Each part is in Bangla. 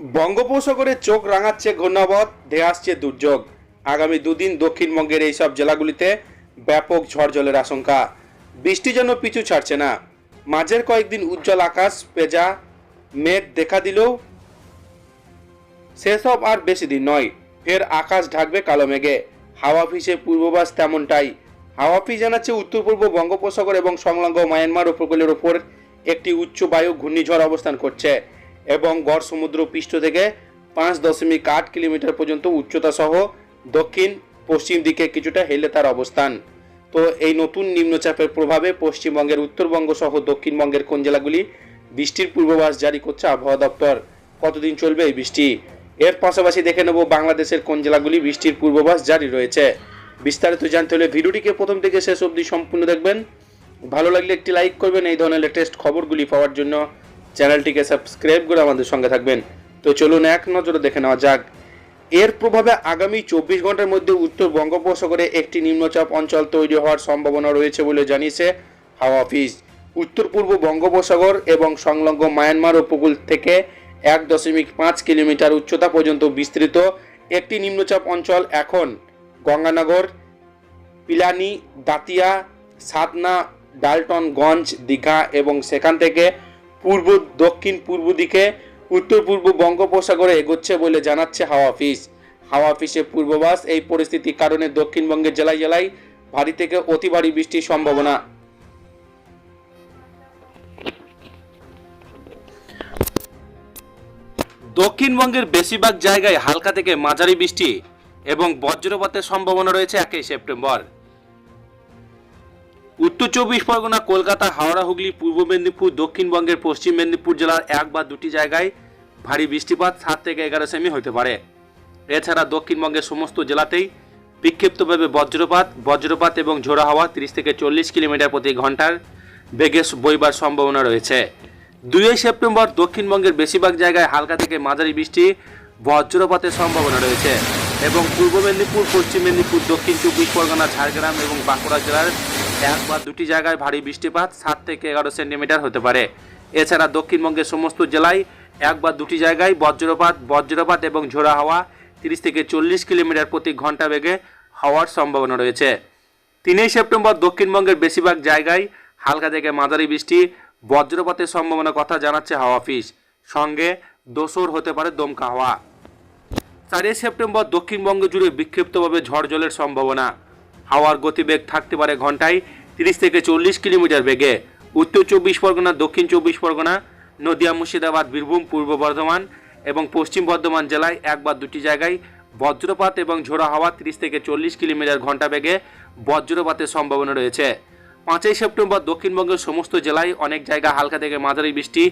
বঙ্গোপসাগরে চোখ রাঙাচ্ছে ঘূর্ণাবধ ধেয়ে আসছে দুর্যোগ। আগামী দুদিন দক্ষিণবঙ্গের এইসব জেলাগুলিতে ব্যাপক ঝড় জলের আশঙ্কা। বৃষ্টি যেন পিছু ছাড়ছে না। মাঝের কয়েকদিন উজ্জ্বল আকাশ পেজা মেঘ দেখা দিলেও সেসব আর বেশি দিন নয়। ফের আকাশ ঢাকবে কালো মেঘে। হাওয়া অফিসে পূর্বাভাস তেমনটাই। হাওয়া অফিস জানাচ্ছে উত্তর পূর্ব বঙ্গোপসাগর এবং সংলগ্ন মায়ানমার উপকূলের ওপর একটি উচ্চ বায়ু ঘূর্ণিঝড় অবস্থান করছে। এবং গড় সমুদ্র পৃষ্ঠ থেকে পাঁচ দশমিক আট কিলোমিটার পর্যন্ত উচ্চতা সহ দক্ষিণ পশ্চিম দিকে কিছুটা হেলে তার অবস্থান। তো এই নতুন নিম্নচাপের প্রভাবে পশ্চিমবঙ্গের উত্তরবঙ্গ সহ দক্ষিণবঙ্গের কোন জেলাগুলি বৃষ্টির পূর্বাভাস জারি করছে আবহাওয়া দপ্তর? কতদিন চলবে এই বৃষ্টি? এর পাশাপাশি দেখে নেব বাংলাদেশের কোন জেলাগুলি বৃষ্টির পূর্বাভাস জারি রয়েছে। বিস্তারিত জানতে হলে ভিডিওটিকে প্রথম থেকে শেষ অবধি সম্পূর্ণ দেখবেন। ভালো লাগলে একটি লাইক করবেন, এই ধরনের লেটেস্ট খবরগুলি পাওয়ার জন্য। চ্যানেলটিকে সাবস্ক্রাইব করে আমাদের সঙ্গে থাকবেন। তো চলুন এক নজরে দেখে নেওয়া যাক। এর প্রভাবে আগামী চব্বিশ ঘণ্টার মধ্যে উত্তর বঙ্গোপসাগরে একটি নিম্নচাপ অঞ্চল তৈরি হওয়ার সম্ভাবনা রয়েছে বলে জানিয়েছে হাওয়া অফিস। উত্তর পূর্ব বঙ্গোপসাগর এবং সংলগ্ন মায়ানমার উপকূল থেকে এক দশমিক পাঁচ কিলোমিটার উচ্চতা পর্যন্ত বিস্তৃত একটি নিম্নচাপ অঞ্চল এখন গঙ্গানগর, পিলানি, দাতিয়া, সাতনা, ডালটনগঞ্জ, দীঘা এবং সেখান থেকে পূর্ব, দক্ষিণ পূর্ব দিকে, উত্তর পূর্ব বঙ্গোপসাগরে এগোচ্ছে বলে জানাচ্ছে হাওয়া অফিস। হাওয়া অফিসের পূর্বাভাস এই পরিস্থিতির কারণে দক্ষিণবঙ্গের জেলায় জেলায় ভারী থেকে অতি ভারী বৃষ্টির সম্ভাবনা। দক্ষিণবঙ্গের বেশিরভাগ জায়গায় হালকা থেকে মাঝারি বৃষ্টি এবং বজ্রপাতের সম্ভাবনা রয়েছে একই সেপ্টেম্বর। উত্তর চব্বিশ পরগনা, কলকাতা, হাওড়া, হুগলি, পূর্ব মেদিনীপুর দক্ষিণবঙ্গের পশ্চিম মেদিনীপুর জেলার এক বা দুটি জায়গায় ভারী বৃষ্টিপাত সাত থেকে এগারো সেমি হতে পারে। এছাড়া দক্ষিণবঙ্গের সমস্ত জেলাতেই বিক্ষিপ্তভাবে বজ্রপাত বজ্রপাত এবং ঝোড়া হাওয়া তিরিশ থেকে চল্লিশ কিলোমিটার প্রতি ঘণ্টার বেগে বইবার সম্ভাবনা রয়েছে। দুই সেপ্টেম্বর দক্ষিণবঙ্গের বেশিরভাগ জায়গায় হালকা থেকে মাঝারি বৃষ্টি, বজ্রপাতের সম্ভাবনা রয়েছে এবং পূর্ব মেদিনীপুর, পশ্চিম মেদিনীপুর, দক্ষিণ চব্বিশ পরগনা, ঝাড়গ্রাম এবং বাঁকুড়া জেলার এক বা দুটি জায়গায় ভারী বৃষ্টিপাত সাত থেকে এগারো সেন্টিমিটার হতে পারে। এছাড়া দক্ষিণবঙ্গের সমস্ত জেলায় এক বা দুটি জায়গায় বজ্রপাত বজ্রপাত এবং ঝোড়া হাওয়া তিরিশ থেকে চল্লিশ কিলোমিটার প্রতি ঘণ্টা বেগে হওয়ার সম্ভাবনা রয়েছে। তিনই সেপ্টেম্বর দক্ষিণবঙ্গের বেশিরভাগ জায়গায় হালকা থেকে মাঝারি বৃষ্টি, বজ্রপাতের সম্ভাবনার কথা জানাচ্ছে হাওয়া অফিস। সঙ্গে দোসর হতে পারে দমকা হাওয়া। চারই সেপ্টেম্বর দক্ষিণবঙ্গ জুড়ে বিক্ষিপ্তভাবে ঝড় জলের সম্ভাবনা। হাওয়ার গতিবেগ থাকতে পারে ঘন্টায় তিরিশ থেকে চল্লিশ কিলোমিটার বেগে। উত্তর চব্বিশ পরগনা, দক্ষিণ চব্বিশ পরগনা, নদিয়া, মুর্শিদাবাদ, বীরভূম, পূর্ব বর্ধমান এবং পশ্চিম বর্ধমান জেলায় এক বা দুটি জায়গায় বজ্রপাত এবং ঝোড়া হাওয়া তিরিশ থেকে চল্লিশ কিলোমিটার ঘণ্টা বেগে বজ্রপাতের সম্ভাবনা রয়েছে। পাঁচই সেপ্টেম্বর দক্ষিণবঙ্গের সমস্ত জেলায় অনেক জায়গা হালকা থেকে মাঝারি বৃষ্টি,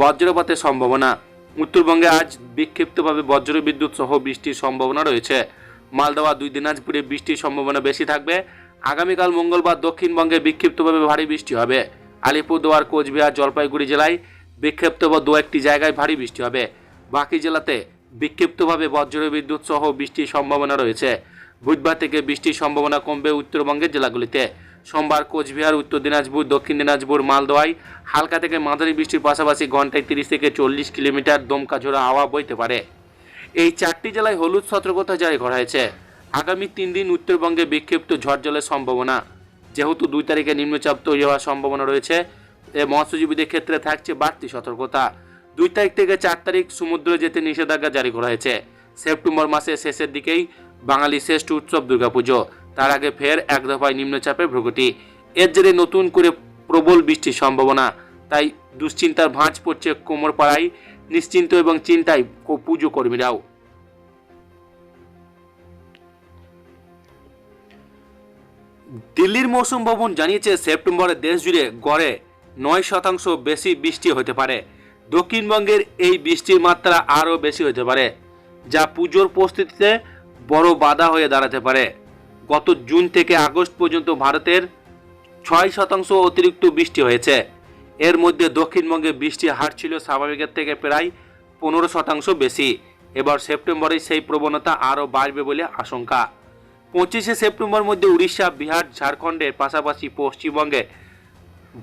বজ্রপাতের সম্ভাবনা। উত্তরবঙ্গে আজ বিক্ষিপ্তভাবে বজ্র বিদ্যুৎ সহ বৃষ্টির সম্ভাবনা রয়েছে। মালদহ দুই দিনাজপুরে বৃষ্টির সম্ভাবনা বেশি থাকবে। আগামীকাল মঙ্গলবার দক্ষিণবঙ্গে বিক্ষিপ্তভাবে ভারী বৃষ্টি হবে। আলিপুরদুয়ার, কোচবিহার, জলপাইগুড়ি জেলায় বিক্ষিপ্তভাবে দু একটি জায়গায় ভারী বৃষ্টি হবে। বাকি জেলাতে বিক্ষিপ্তভাবে বজ্র বিদ্যুৎ সহ বৃষ্টির সম্ভাবনা রয়েছে। বুধবার থেকে বৃষ্টির সম্ভাবনা কমবে উত্তরবঙ্গের জেলাগুলিতে। সোমবার কোচবিহার, উত্তর দিনাজপুর, দক্ষিণ দিনাজপুর, মালদোয়ায় হালকা থেকে মাঝারি বৃষ্টির পাশাপাশি ঘন্টায় তিরিশ থেকে চল্লিশ কিলোমিটার দমকা ঝোড়া হাওয়া বইতে পারে। এই চারটি জেলায় হলুদ সতর্কতা জারি করা হয়েছে। আগামী তিন দিন উত্তরবঙ্গে বিক্ষিপ্ত ঝড় জলের সম্ভাবনা। যেহেতু দুই তারিখে নিম্নচাপ তৈরি হওয়ার সম্ভাবনা রয়েছে, এ মৎস্যজীবীদের ক্ষেত্রে থাকছে বাড়তি সতর্কতা। দুই তারিখ থেকে চার তারিখ সমুদ্রে যেতে নিষেধাজ্ঞা জারি করা হয়েছে। সেপ্টেম্বর মাসের শেষের দিকেই বাঙালি শ্রেষ্ঠ উৎসব দুর্গাপুজো। তার আগে ফের এক দফায় নিম্নচাপের ভ্রগতি এর জেরে নতুন করে প্রবল বৃষ্টির সম্ভাবনা। তাই দুশ্চিন্তার ভাঁজ পড়ছে কোমর পাড়ায় নিশ্চিন্ত এবং চিন্তায় পুজো কর্মীরাও। দিল্লির মৌসুম ভবন জানিয়েছে, সেপ্টেম্বরে দেশ জুড়ে গড়ে নয় শতাংশ বেশি বৃষ্টি হতে পারে। দক্ষিণবঙ্গের এই বৃষ্টির মাত্রা আরও বেশি হতে পারে, যা পুজোর প্রস্তুতিতে বড় বাধা হয়ে দাঁড়াতে পারে। গত জুন থেকে আগস্ট পর্যন্ত ভারতের ছয় শতাংশ অতিরিক্ত বৃষ্টি হয়েছে। এর মধ্যে দক্ষিণবঙ্গে বৃষ্টির হার ছিল স্বাভাবিকের থেকে প্রায় পনেরো শতাংশ বেশি। এবার সেপ্টেম্বরে সেই প্রবণতা আরও বাড়বে বলে আশঙ্কা। পঁচিশে সেপ্টেম্বর মধ্যে উড়িষ্যা, বিহার, ঝাড়খণ্ডের পাশাপাশি পশ্চিমবঙ্গে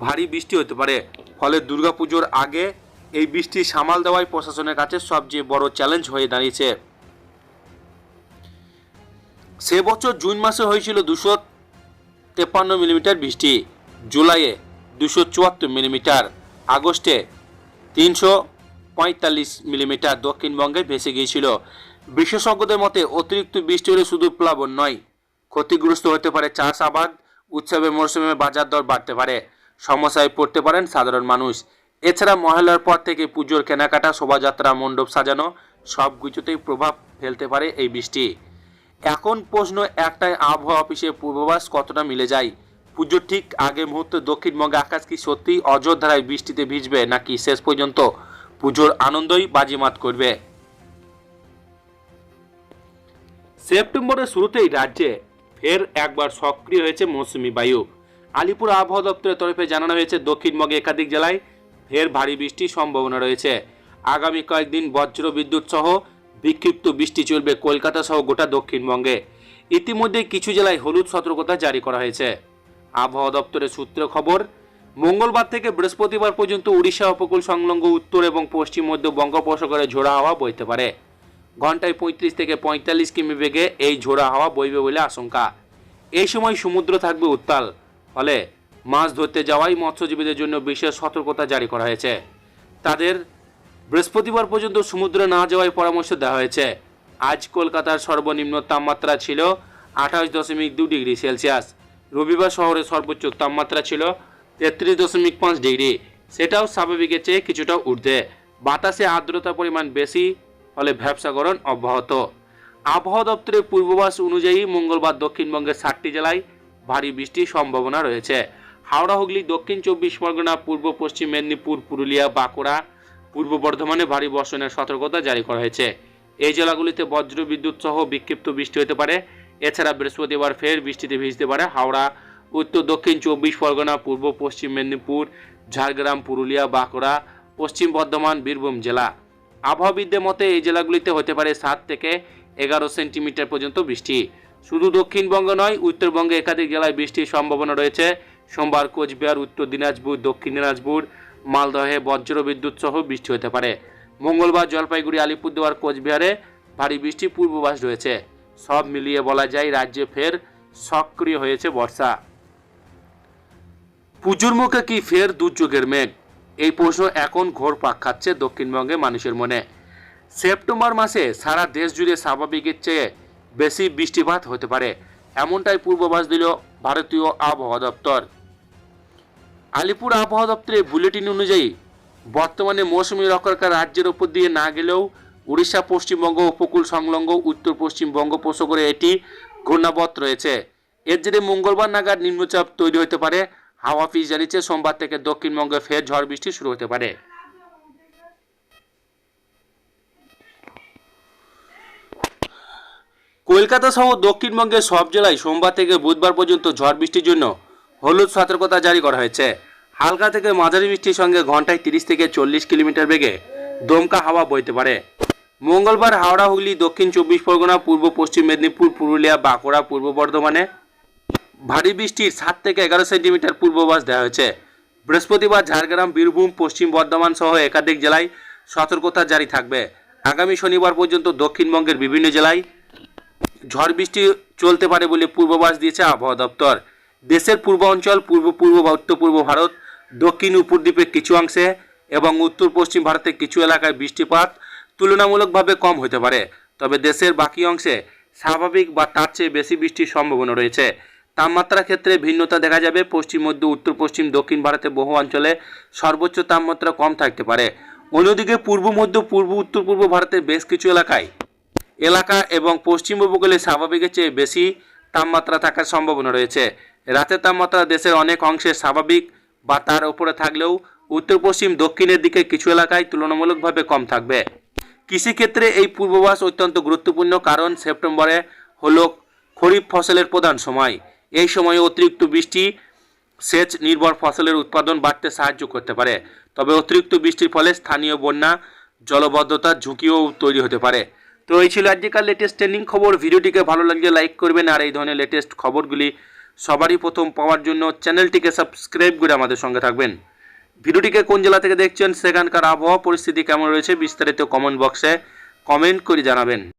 ভারী বৃষ্টি হতে পারে। ফলে দুর্গাপুজোর আগে এই বৃষ্টি সামাল দেওয়াই প্রশাসনের কাছে সবচেয়ে বড় চ্যালেঞ্জ হয়ে দাঁড়িয়েছে। সে বছর জুন মাসে হয়েছিল দুশো তেপ্পান্ন মিলিমিটার বৃষ্টি। জুলাইয়ে দুশো চুয়াত্তর মিলিমিটার। আগস্টে তিনশো পঁয়তাল্লিশ মিলিমিটার দক্ষিণবঙ্গে ভেসে গিয়েছিল। বিশেষজ্ঞদের মতে, অতিরিক্ত বৃষ্টি হলে শুধু প্লাবন নয়, ক্ষতিগ্রস্ত হতে পারে চাষাবাদ উৎসবের মরশুমে বাজার দর বাড়তে পারে, সমস্যায় পড়তে পারেন সাধারণ মানুষ। এছাড়া মহালয়ার পর থেকে পুজোর কেনাকাটা, শোভাযাত্রা, মণ্ডপ সাজানো সব কিছুতেই প্রভাব ফেলতে পারে এই বৃষ্টি। এখন প্রশ্ন একটাই, আবহাওয়া অফিসে পূর্বাভাস কতটা মিলে যায়? পুজোর ঠিক আগে মুহূর্তে দক্ষিণবঙ্গে আকাশ কি সত্যিই অযোধ্যায় বৃষ্টিতে ভিজবে নাকি শেষ পর্যন্ত পুজোর আনন্দই বাজিমাত করবে? সেপ্টেম্বরের শুরুতেই রাজ্যে ফের একবার সক্রিয় হয়েছে মৌসুমি বায়ু। আলিপুর আবহাওয়া দপ্তরের তরফে জানানো হয়েছে দক্ষিণবঙ্গে একাধিক জেলায় ফের ভারী বৃষ্টির সম্ভাবনা রয়েছে। আগামী কয়েকদিন বজ্র বিদ্যুৎ সহ বিক্ষিপ্ত বৃষ্টি চলবে কলকাতা সহ গোটা দক্ষিণবঙ্গে ইতিমধ্যে কিছু জেলায় হলুদ সতর্কতা জারি করা হয়েছে। আবহাওয়া দপ্তরের সূত্র খবর, মঙ্গলবার থেকে বৃহস্পতিবার পর্যন্ত উড়িষ্যা উপকূল সংলগ্ন উত্তর এবং পশ্চিম মধ্য বঙ্গোপসাগরে ঝোড়া হাওয়া বইতে পারে। ঘন্টায় পঁয়ত্রিশ থেকে পঁয়তাল্লিশ কিমি বেগে এই ঝোড়া হাওয়া বইবে বলে আশঙ্কা। এই সময় সমুদ্র থাকবে উত্তাল, ফলে মাছ ধরতে যাওয়াই মৎস্যজীবীদের জন্য বিশেষ সতর্কতা জারি করা হয়েছে। তাদের বৃহস্পতিবার পর্যন্ত সমুদ্রে না যাওয়ার পরামর্শ দেওয়া হয়েছে। আজ কলকাতার সর্বনিম্ন তাপমাত্রা ছিল আঠাশ দশমিক দু ডিগ্রি সেলসিয়াস। রবিবার শহরের সর্বোচ্চ তাপমাত্রা ছিল তেত্রিশ দশমিক পাঁচ ডিগ্রি। সেটাও স্বাভাবিকের চেয়ে কিছুটা ঊর্ধ্বে। বাতাসে আর্দ্রতার পরিমাণ বেশি, ফলে ব্যবসা গরম অব্যাহত। আবহাওয়া দপ্তরের পূর্বাভাস অনুযায়ী মঙ্গলবার দক্ষিণবঙ্গের ষাটটি জেলায় ভারী বৃষ্টির সম্ভাবনা রয়েছে। হাওড়া, হুগলি, দক্ষিণ চব্বিশ পরগনা, পূর্ব পশ্চিম মেদিনীপুর, পুরুলিয়া, বাঁকুড়া, পূর্ব বর্ধমানে ভারী বর্ষণের সতর্কতা জারি করা হয়েছে। এই জেলাগুলিতে বজ্র বিদ্যুৎ সহ বিক্ষিপ্ত বৃষ্টি হতে পারে। এছাড়া বৃহস্পতিবার ফের বৃষ্টিতে ভিজতে পারে হাওড়া, উত্তর, দক্ষিণ চব্বিশ পরগনা, পূর্ব, পশ্চিম মেদিনীপুর, ঝাড়গ্রাম, পুরুলিয়া, বাঁকুড়া, পশ্চিম বর্ধমান, বীরভূম জেলা। আবহাওয়াবিদদের মতে এই জেলাগুলিতে হতে পারে সাত থেকে এগারো সেন্টিমিটার পর্যন্ত বৃষ্টি। শুধু দক্ষিণবঙ্গ নয়, উত্তরবঙ্গে একাধিক জেলায় বৃষ্টির সম্ভাবনা রয়েছে। সোমবার কোচবিহার, উত্তর দিনাজপুর, দক্ষিণ দিনাজপুর, মালদহে বজ্র বিদ্যুৎ সহ বৃষ্টি হতে পারে। মঙ্গলবার জলপাইগুড়ি, আলিপুরদুয়ার, কোচবিহারে ভারী বৃষ্টির পূর্বাভাস রয়েছে। সব মিলিয়ে বলা যায় রাজ্যে ফের সক্রিয় হয়েছে বর্ষা। পুজোর মুখে কি ফের দুর্যোগের মেঘ? এই প্রশ্ন এখন ঘোর পাক খাচ্ছে দক্ষিণবঙ্গে মানুষের মনে। সেপ্টেম্বর মাসে সারা দেশ জুড়ে স্বাভাবিকের চেয়ে বেশি বৃষ্টিপাত হতে পারে, এমনটাই পূর্বাভাস দিল ভারতীয় আবহাওয়া দপ্তর। আলিপুর আবহাওয়া দপ্তরের বুলেটিন অনুযায়ী, বর্তমানে মৌসুমি রক্ষাকার রাজ্যের ওপর দিয়ে না গেলেও উড়িষ্যা, পশ্চিমবঙ্গ, উপকূল সংলগ্ন, উত্তর, পশ্চিম বঙ্গোপসাগরে এটি ঘূর্ণাবত রয়েছে। এর জেরে মঙ্গলবার নাগাদ নিম্নচাপ তৈরি হতে পারে। হাওয়া অফিস জানিয়েছে, সোমবার থেকে দক্ষিণবঙ্গে ফের ঝড় বৃষ্টি শুরু হতে পারে। কলকাতা সহ দক্ষিণবঙ্গের সব জেলায় সোমবার থেকে বুধবার পর্যন্ত ঝড় বৃষ্টির জন্য হলুদ সতর্কতা জারি করা হয়েছে। হালকা থেকে মাঝারি বৃষ্টির সঙ্গে ঘন্টায় তিরিশ থেকে চল্লিশ কিলোমিটার বেগে দমকা হাওয়া বইতে পারে। মঙ্গলবার হাওড়া, হুগলি, দক্ষিণ চব্বিশ পরগনা, পূর্ব পশ্চিম মেদিনীপুর, পুরুলিয়া, বাঁকুড়া, পূর্ব বর্ধমানে ভারী বৃষ্টির সাত থেকে এগারো সেন্টিমিটার পূর্বাভাস দেওয়া হয়েছে। বৃহস্পতিবার ঝাড়গ্রাম, বীরভূম, পশ্চিম বর্ধমান সহ একাধিক জেলায় সতর্কতা জারি থাকবে। আগামী শনিবার পর্যন্ত দক্ষিণবঙ্গের বিভিন্ন জেলায় ঝড় বৃষ্টি চলতে পারে বলে পূর্বাভাস দিয়েছে আবহাওয়া দপ্তর। দেশের পূর্ব অঞ্চল, পূর্ব পূর্ব বা উত্তর পূর্ব ভারত, দক্ষিণ উপদ্বীপের কিছু অংশে এবং উত্তর, পশ্চিম ভারতের কিছু এলাকায় বৃষ্টিপাত তুলনামূলকভাবে কম হতে পারে। তবে দেশের বাকি অংশে স্বাভাবিক বা তার চেয়ে বেশি বৃষ্টির সম্ভাবনা রয়েছে। তাপমাত্রার ক্ষেত্রে ভিন্নতা দেখা যাবে। পশ্চিম, মধ্য, উত্তর, পশ্চিম, দক্ষিণ ভারতের বহু অঞ্চলে সর্বোচ্চ তাপমাত্রা কম থাকতে পারে। অন্যদিকে পূর্ব, মধ্য, পূর্ব, উত্তর, পূর্ব ভারতের বেশ কিছু এলাকায় এলাকা এবং পশ্চিম উপকূলে স্বাভাবিকের চেয়ে বেশি তাপমাত্রা থাকার সম্ভাবনা রয়েছে। রাতের তাপমাত্রা দেশের অনেক অংশে স্বাভাবিক বা তার উপরে থাকলেও উত্তর, পশ্চিম, দক্ষিণের দিকে কিছু এলাকায় তুলনামূলকভাবে কম থাকবে। কৃষিক্ষেত্রে এই পূর্বাভাস অত্যন্ত গুরুত্বপূর্ণ কারণ সেপ্টেম্বরে হলো খরিফ ফসলের প্রধান সময়। এই সময়ে অতিরিক্ত বৃষ্টি সেচ নির্ভর ফসলের উৎপাদন বাড়তে সাহায্য করতে পারে। তবে অতিরিক্ত বৃষ্টির ফলে স্থানীয় বন্যা জলবদ্ধতার ঝুঁকিও তৈরি হতে পারে। তো এই ছিল আজকের লেটেস্ট ট্রেন্ডিং খবর। ভিডিওটিকে ভালো লাগলে লাইক করবেন আর এই ধরনের লেটেস্ট খবরগুলি সবারই প্রথম পাওয়ার জন্য চ্যানেলটিকে সাবস্ক্রাইব করে আমাদের সঙ্গে থাকবেন। ভিডিওটিকে কোন জেলা থেকে দেখছেন সেখানকার আবহাওয়া পরিস্থিতি কেমন রয়েছে বিস্তারিত কমেন্ট বক্সে কমেন্ট করে জানাবেন।